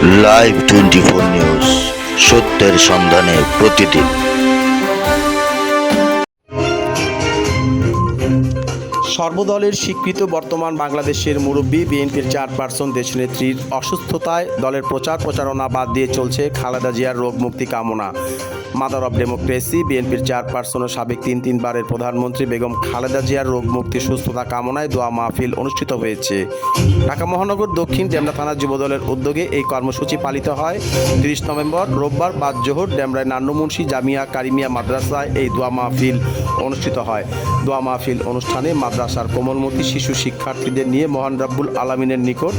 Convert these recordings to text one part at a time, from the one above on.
Live twenty four news সত্যের সন্ধানে প্রতিদিন। সর্বদলের স্বীকৃত বর্তমান বাংলাদেশের মুরব্বী বিএনপির চেয়ারপারসন দেশনেত্রীর অসুস্থতায় দলের প্রচার প্রচারণা বাদ দিয়ে চলছে খালেদা জিয়ার রোগ মুক্তি কামনা। মাদার অব ডেমোক্রেসি, বিএনপির চেয়ারপারসন ও সাবেক তিন তিনবারের প্রধানমন্ত্রী বেগম খালেদা জিয়ার রোগ মুক্তি, সুস্থতা কামনায় দোয়া মাহফিল অনুষ্ঠিত হয়েছে। ঢাকা মহানগর দক্ষিণ ডেমরা থানা যুবদলের উদ্যোগে এই কর্মসূচি পালিত হয়। তিরিশ নভেম্বর রোববার বাদ জোহর ডেমরায় নান্নমুন্সি জামিয়া কারিমিয়া মাদ্রাসায় এই দোয়া মাহফিল অনুষ্ঠিত হয়। দোয়া মাহফিল অনুষ্ঠানে মাদ্রাসার কোমলমতি শিশু শিক্ষার্থীদের নিয়ে মহান রাব্বুল আলমিনের নিকট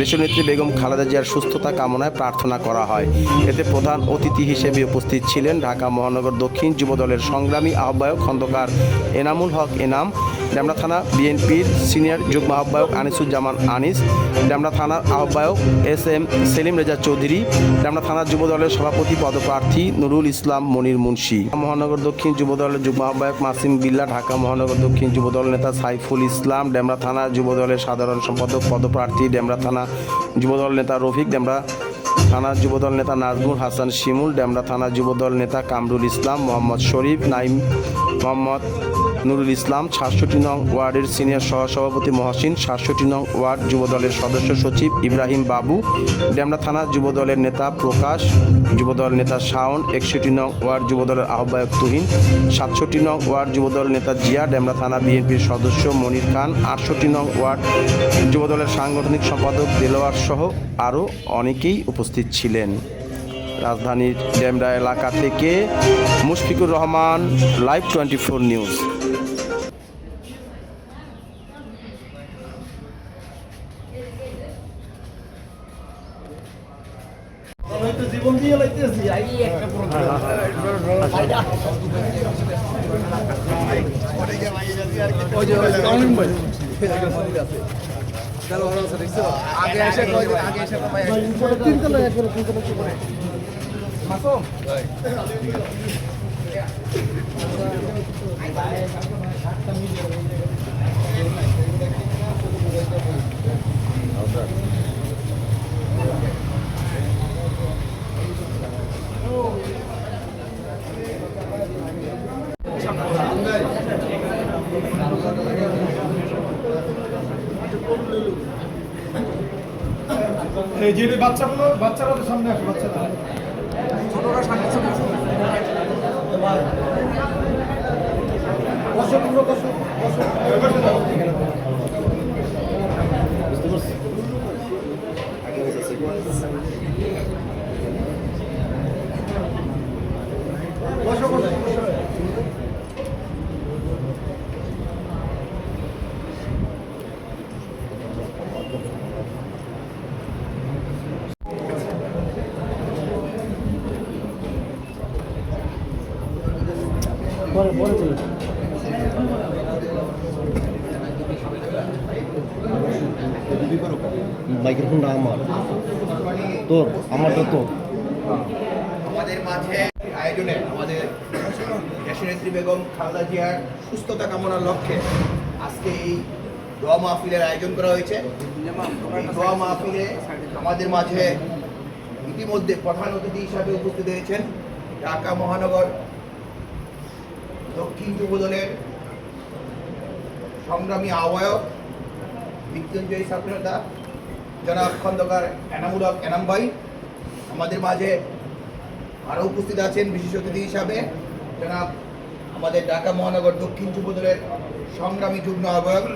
দেশনেত্রী বেগম খালেদা জিয়ার সুস্থতা কামনায় প্রার্থনা করা হয়। এতে প্রধান অতিথি হিসেবে উপস্থিত ছিলেন ঢাকা মহানগর দক্ষিণ যুবদলের সংগ্রামী আহ্বায়ক খন্দকার এনামুল হক এনাম, ডেমরা থানা বিএনপির সিনিয়র যুগ্ম আহ্বায়ক আনিসুজ্জামান আনিস, ডেমরা থানার আহ্বায়ক এস এম সেলিম রেজা চৌধুরী, ডেমরা থানার যুবদলের সভাপতি পদপ্রার্থী নুরুল ইসলাম মনির মুন্সি। মহানগর দক্ষিণ যুবদলের যুগ্ম আহ্বায়ক মাসিম বিল্লা, ঢাকা মহানগর দক্ষিণ যুবদল নেতা সাইফুল ইসলাম, ডেমরা থানা যুবদলের সাধারণ সম্পাদক পদপ্রার্থী, ডেমরা থানা যুবদল নেতা রফিক, ডেমরা থানা যুবদল নেতা নাজমুল হাসান শিমুল, ডেমরা থানা যুবদল নেতা কামরুল ইসলাম, মোহাম্মদ শরীফ, নাইম মোহাম্মদ নুরুল ইসলাম, সাতষট্টি নং ওয়ার্ডের সিনিয়র সহসভাপতি মহাসিন, সাতষট্টি নং ওয়ার্ড যুবদলের সদস্য সচিব ইব্রাহিম বাবু, ডেমরা থানা যুবদলের নেতা প্রকাশ, যুবদল নেতা শাওন, একষট্টি নং ওয়ার্ড যুবদলের আহ্বায়ক তুহিন, সাতষট্টি নং ওয়ার্ড যুবদল নেতা জিয়া, ডেমরা থানা বিএনপির সদস্য মনির খান, আটষট্টি নং ওয়ার্ড যুবদলের সাংগঠনিক সম্পাদক দেলোয়ার সহ আরও অনেকেই উপস্থিত ছিলেন। রাজধানীর ডেমরা এলাকা থেকে Mushfiqur Rahman, live twenty four news হয়তো জীবন দিয়ে লাইতেছি আই একটা ওই যে ওই কাউন্টিং ভাই আগে এসে কয় আগে এসে কয় তিন তলা এক করে তিন তলা কি করে? মাসুম এই যে বাচ্চাগুলো বাচ্চারা তো সামনে আসে বাচ্চারা। বসো তোমরা বসো বসো। বসো বসো পরে পরে চলে মাইক্রোফোনটা আমার তোর, আমারটা তোর। আমাদের মাঝে আয়োজনে আমাদের দেশনেত্রী বেগম খালেদা জিয়ার সুস্থতা কামনার লক্ষ্যে আজকে এই দোয়া মাহফিলের আয়োজন করা হয়েছে। দোয়া মাহফিলে আমাদের মাঝে ইতিমধ্যে প্রধান অতিথি হিসাবে উপস্থিত হয়েছেন ঢাকা মহানগর দক্ষিণ যুবদলের সংগ্রামী আহ্বায়ক মৃত্যুঞ্জয়ী ছাত্রনেতা জনাব খন্দকার এনামুলক এনাম ভাই, আমাদের মাঝে আরও উপস্থিত আছেন বিশেষ অতিথি হিসাবে। জনাব, আমাদের ঢাকা মহানগর দক্ষিণ যুবদলের সংগ্রামী যুগ্ম আহ্বায়ক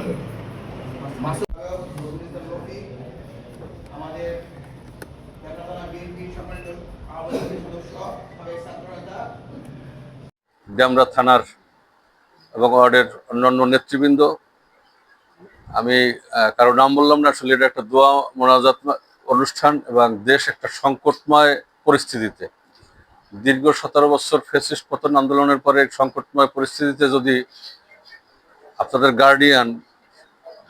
ডেমরা থানার এবং ওয়ার্ডের অন্যান্য নেতৃবৃন্দ আমি কারও নাম বললাম না, আসলে এটা একটা দোয়া মোনাজাত অনুষ্ঠান এবং দেশ একটা সংকটময় পরিস্থিতিতে। দীর্ঘ সতেরো বছর ফেসিস্ট পতন আন্দোলনের পরে সংকটময় পরিস্থিতিতে যদি আপনাদের গার্ডিয়ান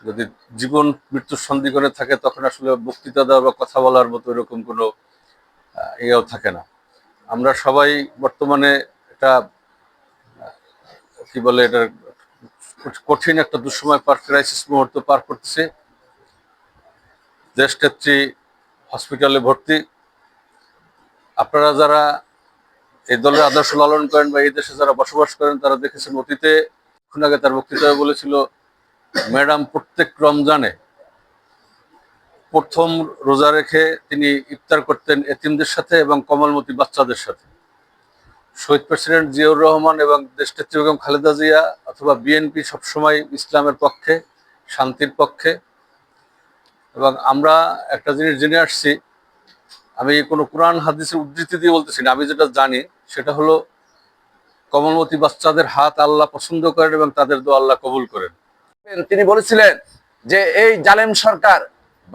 যদি জীবন মৃত্যুর করে থাকে, তখন আসলে বক্তৃতা দেওয়া বা কথা বলার মতো এরকম কোনো ইয়েও থাকে না। আমরা সবাই বর্তমানে এটা কি বলে এটা কঠিন একটা দুঃসময় পার ক্রাইসিস মুহূর্ত পার করতেছে। দেশ হসপিটালে ভর্তি। আপনারা যারা এই দলের আদর্শ লালন করেন বা এই দেশে যারা বসবাস করেন, তারা দেখেছেন অতীতে, এখন আগে তার বক্তৃতায় বলেছিল ম্যাডাম প্রত্যেক রমজানে প্রথম রোজা রেখে তিনি ইফতার করতেন এতিমদের সাথে এবং কমলমতি বাচ্চাদের সাথে। শহীদ প্রেসিডেন্ট জিয়াউর রহমান এবং দেশনেত্রী বেগম খালেদা জিয়া অথবা বিএনপি সবসময় ইসলামের পক্ষে, শান্তির পক্ষে। এবং আমরা একটা জিনিস জেনে আসছি, আমি কোনো কোরআন, হাদিসের উদ্ধৃতি দিয়ে বলতেছি না, আমি যেটা জানি সেটা হলো কমলমতি বাচ্চাদের হাত আল্লাহ পছন্দ করেন এবং তাদের দোয়া আল্লাহ কবুল করেন। তিনি বলেছিলেন যে এই জালেম সরকার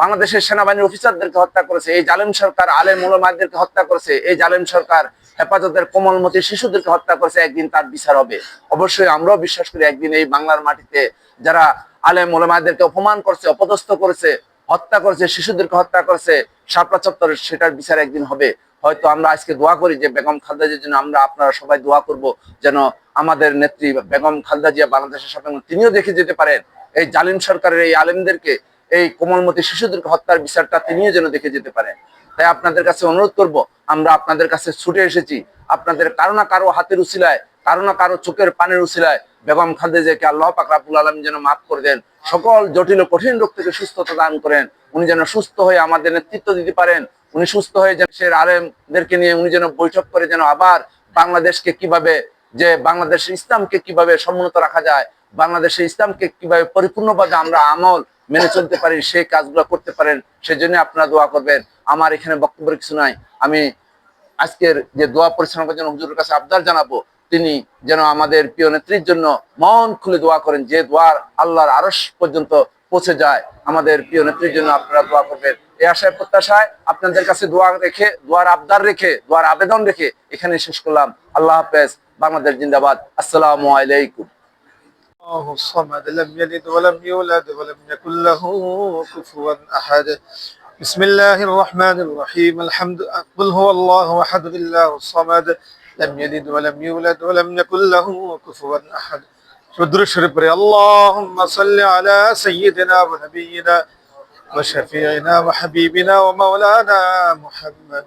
বাংলাদেশের সেনাবাহিনীর অফিসারদেরকে হত্যা করেছে, এই জালেম সরকার আলেম ওলামাদেরকে হত্যা করেছে, এই জালেম সরকার হেফাজতের কোমলমতি শিশুদেরকে হত্যা করেছে, একদিন তার বিচার হবে। অবশ্যই আমরাও বিশ্বাস করি একদিন এই বাংলার মাটিতে যারা আলেম ওলামাদেরকে অপমান করছে, অপদস্থ করেছে, হত্যা করেছে, শিশুদেরকে হত্যা করেছে শাপলা চত্বরে সেটার বিচার একদিন হবে। হয়তো আমরা আজকে দোয়া করি যে বেগম খালদাজির জন্য আমরা আপনারা সবাই দোয়া করব যেন আমাদের নেত্রী বেগম খালদা জিয়া বাংলাদেশের সাথে তিনিও দেখে যেতে পারেন। এই জালিম সরকারের এই আলেমদেরকে, এই কোমলমতি শিশুদেরকে হত্যার বিচারটা তিনিও যেন দেখে যেতে পারেন। তাই আপনাদের কাছে অনুরোধ করব, আমরা আপনাদের কাছে ছুটে এসেছি। আপনাদের কারও না কারও হাতের উসিলায়, কারও না কারও চোখের পানের উসিলায় বেগম খালেদাকে আল্লাহ পাক রাব্বুল আলম যেন মাফ করে দেন। সকল জটিল কঠিন রোগ থেকে সুস্থতা দান করেন। উনি যেন সুস্থ হয়ে আমাদের নেতৃত্ব দিতে পারেন। উনি সুস্থ হয়ে যেন সে আলেমদেরকে নিয়ে উনি যেন বৈঠক করে যেন আবার বাংলাদেশকে কীভাবে, যে বাংলাদেশের ইসলামকে কীভাবে সমুন্নত রাখা যায়, বাংলাদেশের ইসলামকে কীভাবে পরিপূর্ণভাবে আমরা আমল মেনে চলতে পারি, সেই কাজগুলো করতে পারেন। সেজন্য আপনারা দোয়া করবেন। আমার এখানে বক্তব্যের কিছু নাই আমি আজকের যে দোয়া পরিচালনা করার জন্য হুজুরের কাছে আবদার জানাবো তিনি যেন আমাদের প্রিয় নেত্রীর জন্য মন খুলে দোয়া করেন যে দোয়ার আল্লাহর আরস পর্যন্ত পৌঁছে যায় আমাদের প্রিয় নেত্রীর জন্য আপনারা দোয়া করবেন এই আশায় প্রত্যাশায় আপনাদের কাছে দোয়া রেখে দোয়ার আবদার রেখে দোয়ার আবেদন রেখে এখানে শেষ করলাম আল্লাহ হাফেজ বাংলাদেশ জিন্দাবাদ আসসালামু আলাইকুম الله الصمد لم يلد ولم يولد ولم يكن له كفوا أحد بسم الله الرحمن الرحيم. الحمد قل هو الله أحد الله الصمد. لم يلد ولم يولد ولم يكن له كفوا أحد. شدر الشريف اللهم صل على سيدنا ونبينا وشفيعنا وحبيبنا ومولانا محمد.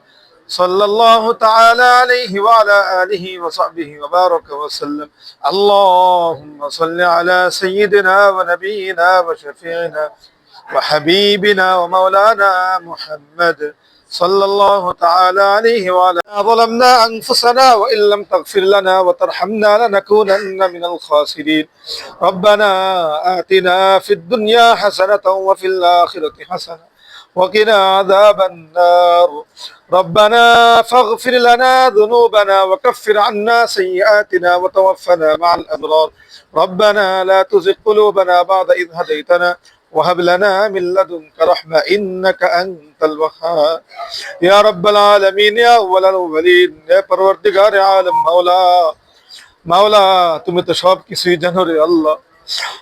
صلى الله تعالى عليه وعلى آله وصحبه وبارك وسلم. اللهم صل على سيدنا ونبينا وشفيعنا وحبيبنا ومولانا محمد صلى الله تعالى عليه وعلى ظلمنا أنفسنا وإن لم تغفر لنا وترحمنا لنكونن من الخاسرين. ربنا آتنا في الدنيا حسنة وفي الآخرة حسنة وقنا عذاب النار. ربنا فاغفر لنا ذنوبنا وكفر عنا سيئاتنا وتوفنا مع الأبرار. ربنا لا تزغ قلوبنا بعد إذ هديتنا وهب لنا من لدنك رحمة إنك أنت الوهاب يا رب العالمين يا أول الأولين يا پروردگار عالم مولا মাওলা তুমি তো সব কিছুই জানো রে আল্লাহ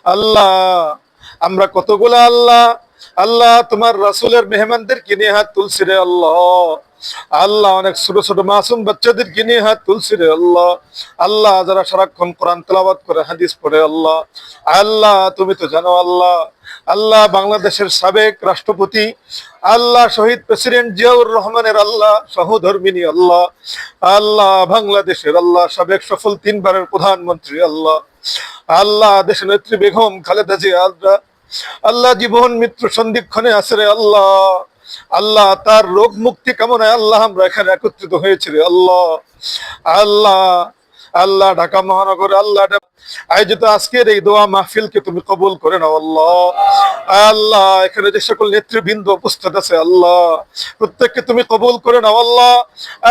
আল্লাহ আমরা কতগুলো আল্লাহ আল্লাহ তোমার রাসূলের মেহমানদের কিনে হাত তুলছি রে আল্লাহ আল্লাহ অনেক ছোট ছোট মাসুম বাচ্চাদের কিনে হাত তুলছি রে আল্লাহ। আল্লাহ যারা সারাক্ষণ কোরআন তেলাওয়াত করে, হাদিস পড়ে আল্লাহ। আল্লাহ, তুমি তো জানো আল্লাহ। আল্লাহ বাংলাদেশের সাবেক রাষ্ট্রপতি, আল্লাহ শহীদ প্রেসিডেন্ট জিয়াউর রহমানের আল্লাহ সহধর্মিনী আল্লাহ। আল্লাহ বাংলাদেশের আল্লাহ সাবেক সফল তিনবারের প্রধানমন্ত্রী আল্লাহ। আল্লাহ দেশের নেত্রী বেগম খালেদা জিয়া, আল্লাহ। আল্লাহ জীবন মৃত্যু সন্ধিক্ষণে আছে রে আল্লাহ। আল্লাহ তার রোগ মুক্তি কামনায় আল্লাহ আমরা এখানে একত্রিত হয়েছি আল্লাহ। আল্লাহ আল্লাহ ঢাকা মহানগর আল্লাহ আয়োজিত আজকের এই দোয়া মাহফিলকে তুমি কবুল করে নাও আল্লাহ। আল্লাহ, এখানে যে সকল নেতৃবৃন্দ উপস্থিত আছে আল্লাহ, প্রত্যেককে তুমি কবুল করে নাও আল্লাহ।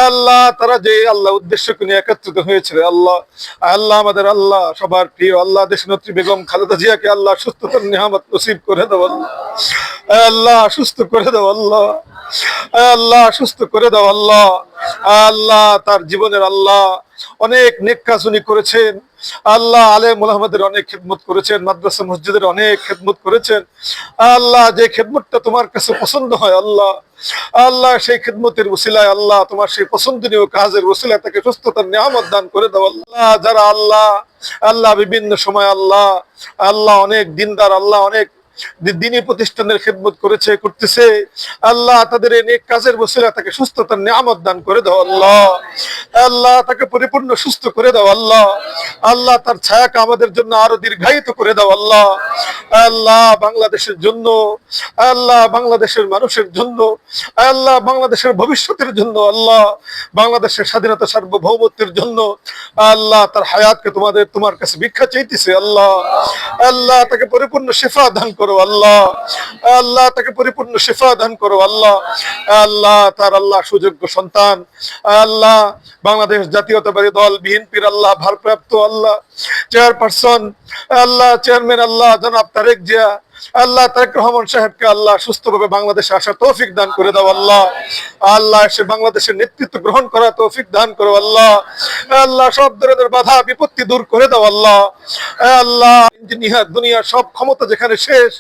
আল্লাহ, তারা যে আল্লাহ উদ্দেশ্যকে নিয়ে একত্রিত হয়েছে রে আল্লাহ। আল্লাহ, আমাদের আল্লাহ, সবার প্রিয় আল্লাহ দেশ নেত্রী বেগম খালেদা জিয়াকে আল্লাহ সুস্থতার নিয়ামত নসিব করে দাও আল্লাহ। আল্লাহ সুস্থ করে দাও, আল্লাহ। আল্লাহ, সুস্থ করে দাও, আল্লাহ। আল্লাহ, তার জীবনের আল্লাহ। অনেক নেক করেছেন। আল্লাহ, আলেম মোহাম্মদের অনেক খেদমত করেছেন। মাদ্রাসা মসজিদের অনেক খেদমত করেছেন। আল্লাহ, যে খেদমতটা তোমার কাছে পছন্দ হয়, আল্লাহ। আল্লাহ, সেই খেদমতের উসিলায় আল্লাহ, তোমার সেই পছন্দনীয় কাজের উসিলায় তাকে সুস্থতার নিয়ামত দান করে দাও, আল্লাহ। যারা আল্লাহ আল্লাহ, বিভিন্ন সময় আল্লাহ আল্লাহ অনেক দিনদার, আল্লাহ অনেক দিনী প্রতিষ্ঠানের খেদমত করেছে, করতেছে। আল্লাহ তাদের এই কাজের বসিলা তাকে সুস্থতার নিয়ামত দান করে দাও, আল্লাহ। আল্লাহ তাকে পরিপূর্ণ সুস্থ করে দাও, আল্লাহ। আল্লাহ তার ছায়াকে আমাদের জন্য আরও দীর্ঘায়িত করে দাও, আল্লাহ। আল্লাহ বাংলাদেশের জন্য, আল্লাহ বাংলাদেশের মানুষের জন্য, আল্লাহ বাংলাদেশের ভবিষ্যতের জন্য, আল্লাহ বাংলাদেশের স্বাধীনতা সার্বভৌমত্বের জন্য, আল্লাহ তার হায়াতকে তোমাদের, তোমার কাছে ভিক্ষা চাইতেছে, আল্লাহ। আল্লাহ তাকে পরিপূর্ণ শেফা দান করো। আল্লাহ। আল্লাহ তাকে পরিপূর্ণ শিফা দান করো আল্লাহ। আল্লাহ তার আল্লাহ সুযোগ্য সন্তান। আল্লাহ বাংলাদেশ জাতীয়তাবাদী দল, বিএনপির আল্লাহ ভারপ্রাপ্ত আল্লাহ। চেয়ারপারসন, আল্লাহ চেয়ারম্যান, আল্লাহ জনাব তারেক জিয়া। আল্লাহ তারেক রহমান সাহেবকে আল্লাহ সুস্থভাবে বাংলাদেশে আসার তৌফিক দান করে দাও আল্লাহ। আল্লাহ এসে বাংলাদেশের নেতৃত্ব গ্রহণ করা তৌফিক দান করো আল্লাহ। আল্লাহ সব ধরনের বাধা, বিপত্তি দূর করে দাও আল্লাহ। আল্লাহ, ইঞ্জিনিয়ার দুনিয়ার সব ক্ষমতা যেখানে শেষ,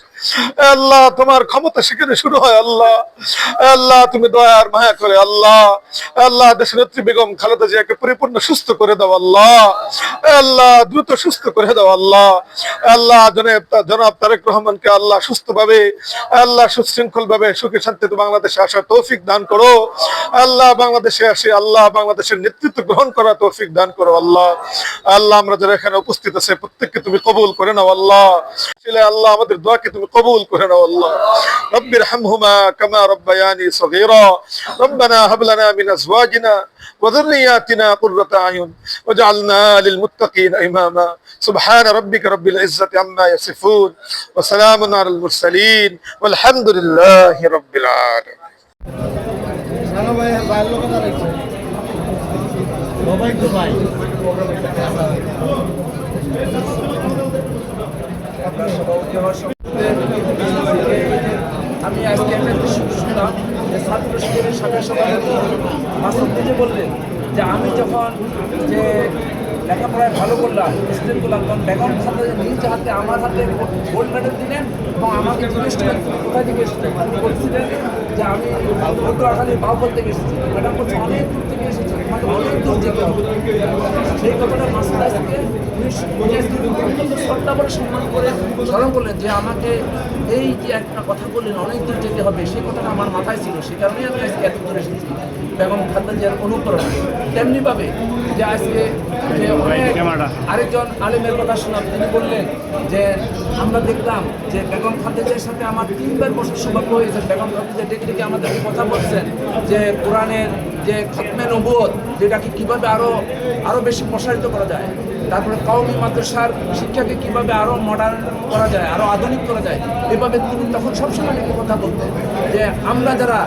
আল্লাহ তোমার ক্ষমতা সেখানে শুরু হয় আল্লাহ। আল্লাহ তুমি দয়ার মায়া করে আল্লাহ। আল্লাহ দেশের নেত্রী বেগম খালেদা জিয়াকে পরিপূর্ণ সুস্থ করে দাও আল্লাহ। আল্লাহ দ্রুত সুস্থ করে দাও আল্লাহ। আল্লাহ জনাব জনাব তারেক রহমানকে আল্লাহ সুস্থভাবে, আল্লাহ সুশৃঙ্খল ভাবে সুখে শান্তিতে বাংলাদেশে আসার তৌফিক দান করো। আল্লাহ বাংলাদেশে আসে, আল্লাহ বাংলাদেশের নেতৃত্ব গ্রহণ করা তৌফিক দান করো, আল্লাহ। আল্লাহ আমরা যারা এখানে উপস্থিত আছে, প্রত্যেককে তুমি কবুল করে নাও, আল্লাহ। আল্লাহ, আমাদের দোয়াকে তুমি কবুল করে নাও, আল্লাহ। রব্বির হামহুমা কামা রব্বায়ানি সগীরা। রব্বানা হাব লানা মিন আজওয়াজিনা। وذرياتنا قرة أعين واجعلنا للمتقين إماما سبحان ربك رب العزة عما يصفون وسلام على المرسلين والحمد لله رب العالمين জানো ভাই বাইরের লোক দাঁড়াইছে সবাই তো ভাই আমি আজকে একটা দৃশ্য শুনলাম যে ছাত্র শিবিরের সাথে সভাপতি বললেন যে আমি যখন যে লেখাপড়ায় ভালো করলাম স্টেট করলাম তখন বেগম খাতে নিজ হাতে, আমার হাতে গোল্ড মেডেল দিলেন এবং আমাকে জিজ্ঞেস কোথায় থেকে এসেছ? আমি বলছিলেন যে আমি পটুয়াখালী বাউফল থেকে এসেছি। ম্যাডাম বলছে, অনেক দূর থেকে এসেছি আমাকে অনেক দূর যেতে হবে। সেই কথাটা আজকে অত্যন্ত করে সম্মান করে স্মরণ করলেন যে আমাকে এই যে একটা কথা বললেন, অনেক দূর যেতে হবে, সেই কথাটা আমার মাথায় ছিল। সে কারণেই আমি আজকে এত দূর এসেছি। খাদ্দা জিয়ার অনুপ্রেরণা। তেমনিভাবে যে আজকে যে আরেকজন আলিমের কথা শুনলাম তিনি বললেন যে আমরা দেখলাম যে বেগম খাদ্যের সাথে আমার তিনবার বসার সৌভাগ্য হয়েছে। বেগম খাদ্দাজা ডেকে ডেকে আমাদেরকে কথা বলছেন যে কোরআনের যে খতমে নবোধ যেটাকে কীভাবে আরও আরও বেশি প্রসারিত করা যায়। তারপরে কওমি মাদ্রাসার শিক্ষাকে কীভাবে আরও মডার্ন করা যায়, আরও আধুনিক করা যায়, এভাবে তিনি তখন সবসময় ডেকে কথা বলতেন যে আমরা যারা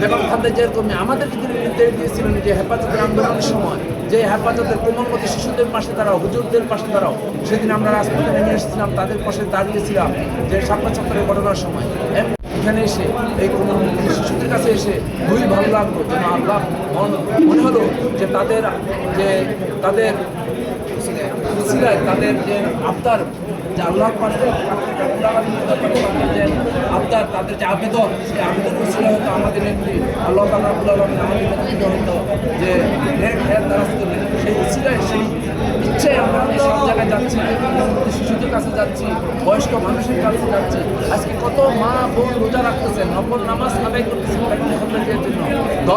বেগম খাদ্দাজের কর্মী আমাদেরকে তিনি নির্দেশ দিয়েছিলেন যে হেফাজতের আন্দোলনের সময়, যে হেফাজতের কোমলমতি শিশুদের পাশে দাঁড়াও, হুজুরদের পাশে দাঁড়াও। সেদিন আমরা রাজপথে নেমে এসেছিলাম, তাদের পাশে দাঁড়িয়েছিলাম যে সাপলা চক্করের ঘটনার সময়। এখানে এসে এই কোমলমতি শিশুদের কাছে এসে খুবই ভালো লাগল যেন আল্লাহ মনে হলো যে তাদের যে তাদের উসিলায় তাদের যে আবদার, যে আল্লাহ পাশে যে আবদার, তাদের যে আবেদন, সেই আবেদন উসিলা হতো আমাদের নেত্রী আল্লাহ তালা আমাদের হতো যে করলেন। সেই উসিলায় সেই ইচ্ছায় আমরা সব জায়গায় যাচ্ছি শিশুদের কাছে যাচ্ছি, বয়স্ক মানুষের কাছে যাচ্ছি। আজকে কত মা বোন রোজা রাখতেছেন, নফল নামাজ আদায় জিয়ার জন্য।